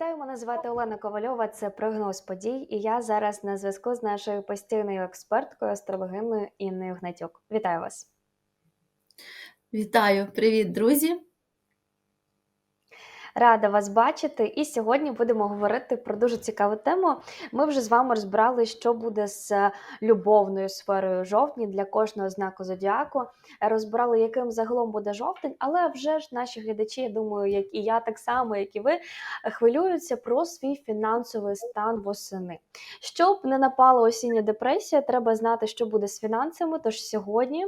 Вітаю, мене звати Олена Ковальова. Це прогноз подій, і я зараз на зв'язку з нашою постійною експерткою астрологиною Інною Гнатюк. Вітаю вас. Вітаю, привіт, друзі! Рада вас бачити. І сьогодні будемо говорити про дуже цікаву тему. Ми вже з вами розбирали, що буде з любовною сферою жовтні для кожного знаку зодіаку. Розбирали, яким загалом буде жовтень, але вже ж наші глядачі, я думаю, як і я так само, як і ви, хвилюються про свій фінансовий стан восени. Щоб не напала осіння депресія, треба знати, що буде з фінансами. Тож сьогодні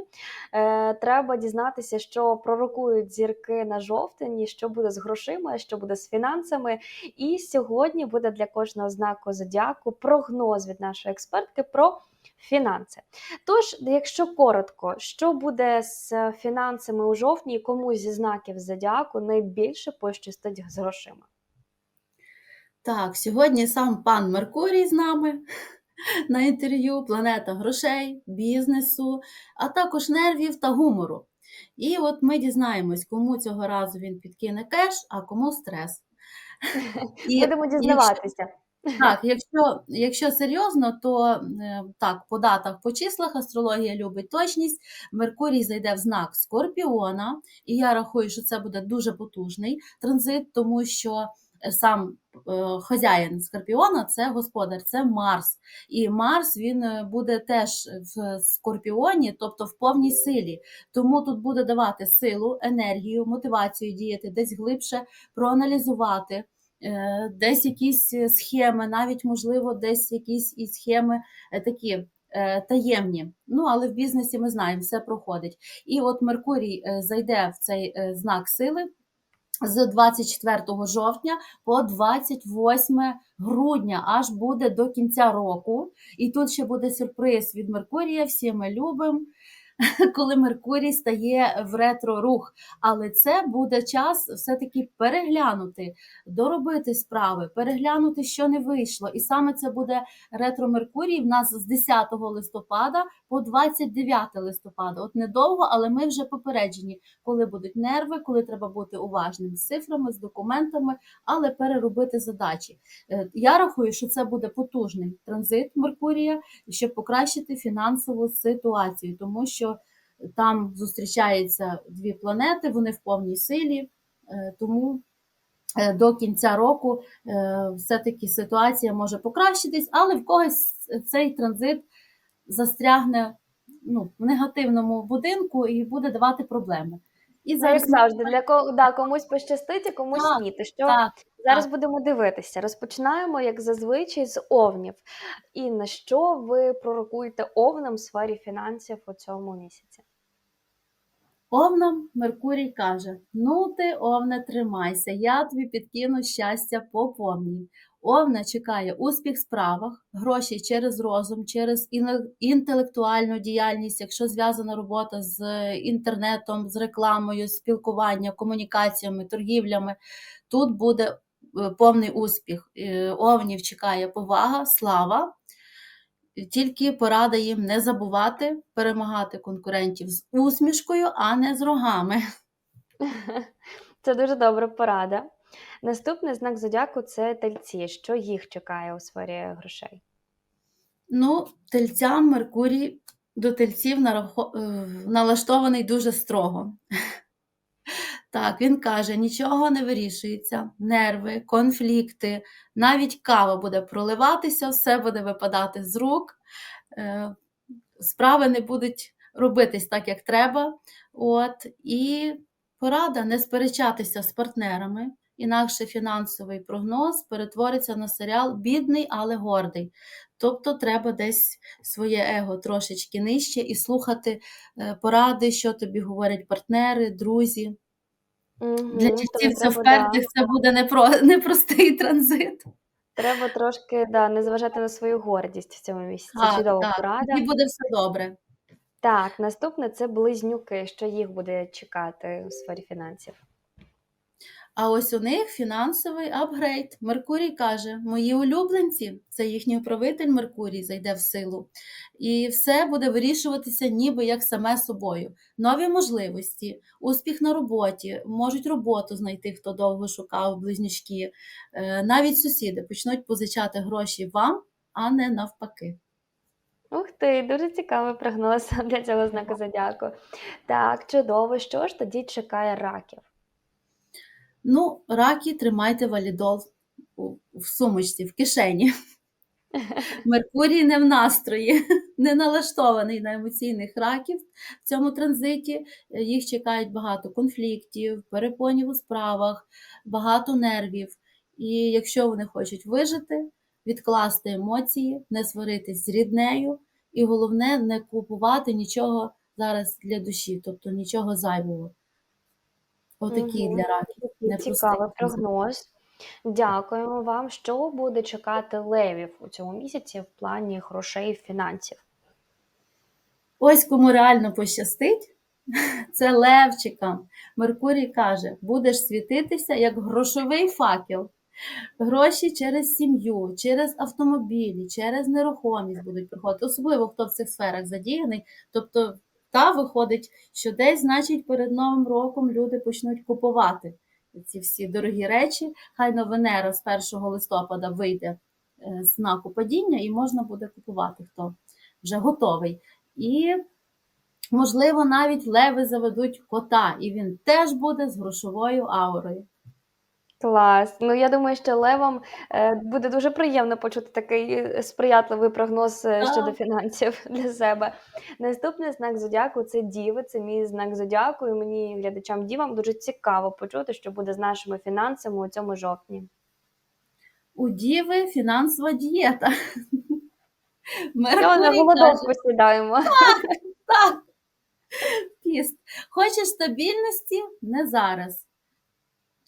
е, треба дізнатися, що пророкують зірки на жовтень, і що буде з грошима, що буде з фінансами. І сьогодні буде для кожного знаку зодіаку прогноз від нашої експертки про фінанси. Тож, якщо коротко, що буде з фінансами у жовтні, і кому зі знаків зодіаку найбільше пощастить з грошима? Так, сьогодні сам пан Меркурій з нами на інтерв'ю, планета грошей, бізнесу, а також нервів та гумору. І от ми дізнаємось, кому цього разу він підкине кеш, а кому стрес. І Будемо дізнаватися. Так, якщо якщо серйозно, то е, так, по датах, по числах астрологія любить точність. Меркурій зайде в знак Скорпіона, і я рахую, що це буде дуже потужний транзит, тому що сам е, хазяїн Скорпіона це господар, це Марс. І Марс він е, буде теж в Скорпіоні, тобто в повній силі. Тому тут буде давати силу, енергію, мотивацію діяти, десь глибше проаналізувати. Е, десь якісь схеми, навіть, можливо, десь якісь і схеми такі таємні. Ну, але в бізнесі ми знаємо, все проходить. І от Меркурій зайде в цей знак сили з 24 жовтня по 28 грудня, аж буде до кінця року. І тут ще буде сюрприз від Меркурія. Всі ми любимо. коли Меркурій стає в ретро-рух. Але це буде час все-таки переглянути, доробити справи, переглянути, що не вийшло. І саме це буде ретро-Меркурій в нас з 10 листопада по 29 листопада. От недовго, але ми вже попереджені, коли будуть нерви, коли треба бути уважним з цифрами, з документами, але переробити задачі. Е, я рахую, що це буде потужний транзит Меркурія, щоб покращити фінансову ситуацію, тому що там зустрічаються дві планети, вони в повній силі, е, тому е, до кінця року е, все-таки ситуація може покращитись, але в когось цей транзит застрягне ну, в негативному будинку і буде давати проблеми. І зараз як завжди для кого да, комусь пощастить, а комусь так, ні. То що так, зараз так. будемо дивитися. Розпочинаємо, як зазвичай, з овнів. І на що ви пророкуєте овнам в сфері фінансів у цьому місяці? Овнам Меркурій каже: Ну ти, Овне, тримайся, я тобі підкину щастя по повній. Овна чекає успіх в справах, гроші через розум, через інтелектуальну діяльність, якщо зв'язана робота з інтернетом, з рекламою, спілкуванням, комунікаціями, торгівлями. Тут буде е, повний успіх. Е, овнів чекає повага, слава. Тільки порада їм не забувати перемагати конкурентів з усмішкою, а не з рогами. Це дуже добра порада. Наступний знак зодіаку це тельці. Що їх чекає у сфері грошей? Ну, тельцям Меркурій до тельців е, налаштований дуже строго. Так, він каже, нічого не вирішується, нерви, конфлікти, навіть кава буде проливатися, все буде випадати з рук, е, справи не будуть робитись так, як треба. От, І порада не сперечатися з партнерами, інакше фінансовий прогноз перетвориться на серіал бідний, але гордий. Тобто треба десь своє его трошечки нижче і слухати е, поради, що тобі говорять партнери, друзі. Мгм, Для чистівця впертих це буде непро, непростий транзит. Треба трошки да, не зважати на свою гордість в цьому місці. Так, Чудова так, порада. І буде все добре. Так, наступне це близнюки. Що їх буде чекати у сфері фінансів? А ось у них фінансовий апгрейд. Меркурій каже: мої улюбленці, це їхній управитель Меркурій, зайде в силу. І все буде вирішуватися ніби як саме собою. Нові можливості, успіх на роботі, можуть роботу знайти, хто довго шукав близнючки. Е, Навіть сусіди почнуть позичати гроші вам, а не навпаки. Ух ти, дуже цікавий прогноз для цього знаку зодіаку. Так, чудово. Що ж тоді чекає раків? Ну, раки тримайте валідол в сумочці, в кишені. Меркурій не в настрої, не налаштований на емоційних раків в цьому транзиті. Їх чекають багато конфліктів, перепонів у справах, багато нервів. І якщо вони хочуть вижити, відкласти емоції, не сваритись з ріднею, і головне не купувати нічого зараз для душі, тобто нічого зайвого. Отакі Мгм. для раків. Непростий Цікавий прогноз. Дякуємо вам. Що буде чекати левів у цьому місяці в плані грошей і фінансів? Ось кому реально пощастить, це Левчикам. Меркурій каже: будеш світитися як грошовий факел. Гроші через сім'ю, через автомобілі, через нерухомість будуть приходити, особливо хто в цих сферах задіяний. Тобто, та виходить, що десь, значить, перед Новим роком люди почнуть купувати ці всі дорогі речі. Хай на Венера з 1 листопада вийде е, з знаку падіння, і можна буде купувати, хто вже готовий. І, можливо, навіть леви заведуть кота, і він теж буде з грошовою аурою. Клас. Ну я думаю, що левам е, буде дуже приємно почути такий е, сприятливий прогноз е, щодо Так. фінансів для себе. Наступний знак зодіаку це діви. Це мій знак зодіаку. І мені глядачам дівам дуже цікаво почути, що буде з нашими фінансами у цьому жовтні. У Діви фінансова дієта. Що на Меркурій голодовку сідаємо. так, піст. Хочеш стабільності? Не зараз.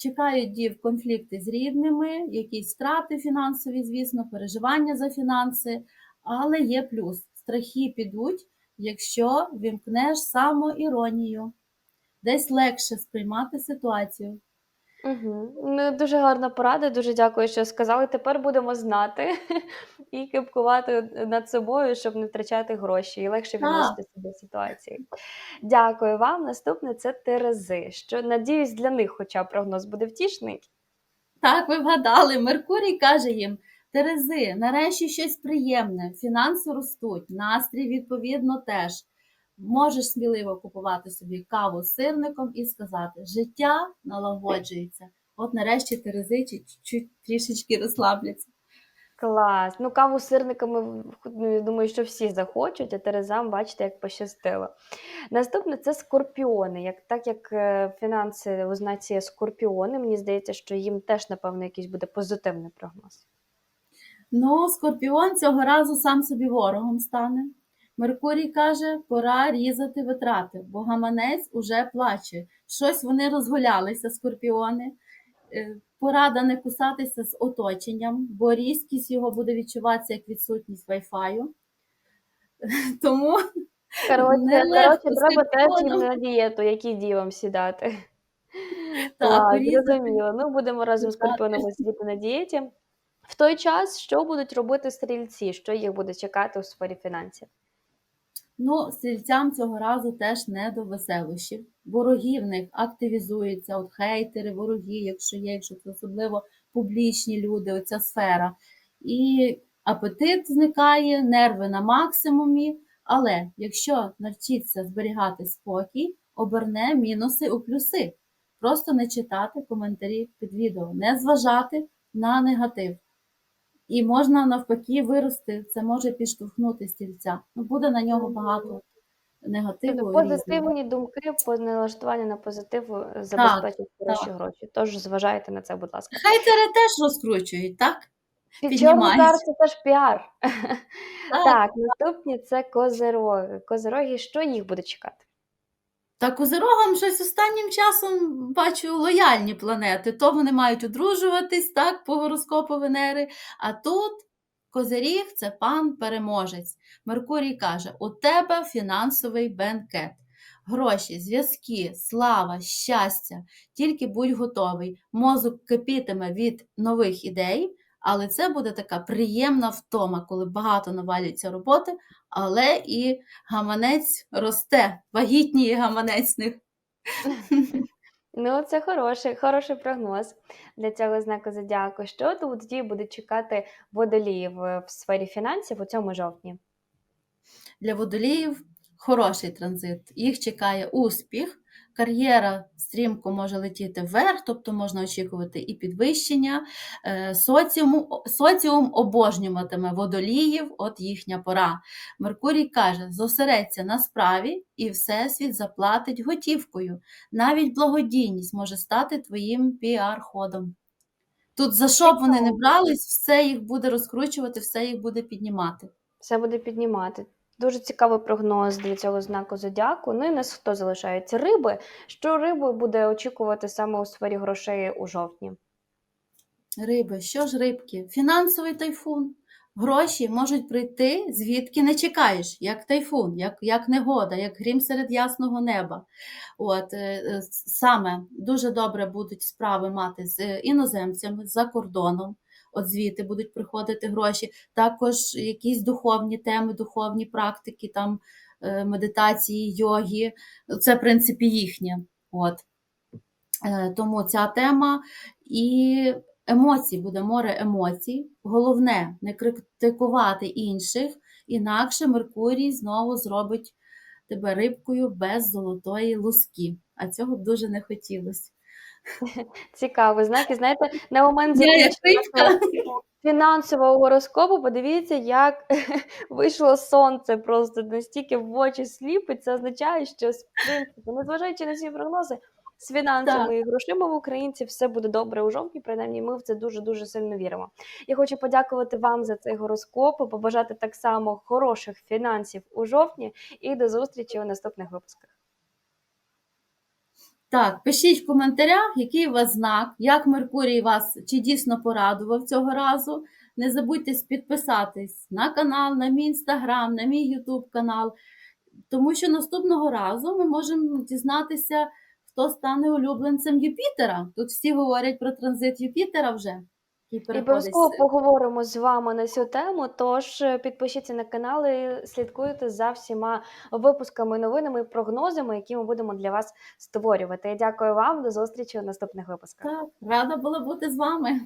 Чекають дів конфлікти з рідними, якісь страти фінансові, звісно, переживання за фінанси, але є плюс. Страхи підуть, якщо вімкнеш самоіронію. Десь легше сприймати ситуацію. Угу. Ну, дуже гарна порада, дуже дякую, що сказали. Тепер будемо знати і кипкувати над собою, щоб не втрачати гроші і легше Так. відносити себе до ситуації. Дякую вам. Наступне це Терези. Що надіюсь, для них, хоча прогноз буде втішний. Так, ви вгадали. Меркурій каже їм: Терези, нарешті щось приємне, фінанси ростуть, настрій відповідно теж. Можеш сміливо купувати собі каву з сирником і сказати: життя налагоджується. От нарешті Терези чуть трішечки розслабляться. Клас. Ну, каву з сирниками, ну, я думаю, що всі захочуть, а Терезам, бачите, як пощастило. Наступне це скорпіони. Як, так як е, фінанси у знаці скорпіони, мені здається, що їм теж, напевно, якийсь буде позитивний прогноз. Ну, Скорпіон цього разу сам собі ворогом стане. Меркурій каже, пора різати витрати, бо гаманець уже плаче. Щось вони розгулялися, скорпіони. Е, Порада не кусатися з оточенням, бо різкість його буде відчуватися як відсутність Wi-Fi. Тому Коротше, треба теж на дієту, які дівам сідати. Так, зрозуміло. Ну, будемо разом з скорпіонами сидіти на дієті. В той час, що будуть робити стрільці? Що їх буде чекати у сфері фінансів? Ну, стрільцям цього разу теж не до веселощів. Вороги в них активізуються, от хейтери, вороги, якщо є, якщо це особливо публічні люди, оця сфера. І апетит зникає, нерви на максимумі. Але якщо навчиться зберігати спокій, оберне мінуси у плюси. Просто не читати коментарі під відео, не зважати на негатив. І можна навпаки вирости, це може підштовхнути стільця. Ну, буде на нього багато негативу. Тобто позитивні думки, по- налаштування на позитив е, забезпечать хороші так. гроші. Тож зважайте на це, будь ласка. Хейтери теж розкручують, так? Під піднімають. це теж піар. Так. Так, наступні це козероги. Козероги, що їх буде чекати? Та козирогам щось останнім часом бачу лояльні планети. То вони мають одружуватись так по гороскопу Венери. А тут козиріг це пан переможець. Меркурій каже: у тебе фінансовий бенкет. гроші, зв'язки, слава, щастя. Тільки будь готовий. Мозок кипітиме від нових ідей, але це буде така приємна втома, коли багато навалюється роботи, але і гаманець росте, вагітніє гаманець них. Ну, це хороший, хороший прогноз для цього знаку зодіаку. Що тоді буде чекати водоліїв е, в сфері фінансів у цьому жовтні? Для водоліїв хороший транзит. Їх чекає успіх. Кар'єра стрімко може летіти вверх, тобто можна очікувати і підвищення. Е, Соціум, соціум обожнюватиме водоліїв, от їхня пора. Меркурій каже: зосередься на справі, і Всесвіт заплатить готівкою. Навіть благодійність може стати твоїм піар-ходом. Тут за що б вони не брались, все їх буде розкручувати, все їх буде піднімати. Все буде піднімати. Дуже цікавий прогноз для цього знаку зодіаку. Ну і нас хто залишається? Риби. Що риби буде очікувати саме у сфері грошей у жовтні? Риби, що ж рибки? Фінансовий тайфун. Гроші можуть прийти, звідки не чекаєш, як тайфун, як, як негода, як грім серед ясного неба. От, е, е, саме дуже добре будуть справи мати з е, іноземцями за кордоном. От звідти будуть приходити гроші. Також якісь духовні теми, духовні практики, там е, медитації, йоги. Це, в принципі, їхнє. От. Е, Тому ця тема і емоцій, буде море емоцій. Головне не критикувати інших, інакше Меркурій знову зробить тебе рибкою без золотої луски. А цього б дуже не хотілося. Цікавий знак. І знаєте, на момент закінчення фінансового гороскопу, подивіться, як вийшло сонце просто настільки в очі сліпить. Це означає, що в принципі, незважаючи на всі прогнози, з фінансами і грошима в українців все буде добре у жовтні. Принаймні, ми в це дуже дуже сильно віримо. Я хочу подякувати вам за цей гороскоп, і побажати так само хороших фінансів у жовтні і до зустрічі у наступних випусках. Так, пишіть в коментарях, який у вас знак, як Меркурій вас чи дійсно порадував цього разу. Не забудьте підписатись на канал, на мій інстаграм, на мій ютуб канал, тому що наступного разу ми можемо дізнатися, хто стане улюбленцем Юпітера. Тут всі говорять про транзит Юпітера вже. І обов'язково поговоримо з вами на цю тему. Тож е, підпишіться на канал і слідкуйте за всіма випусками, новинами і прогнозами, які ми будемо для вас створювати. Я дякую вам. До зустрічі у наступних випусках. Так, рада була бути з вами.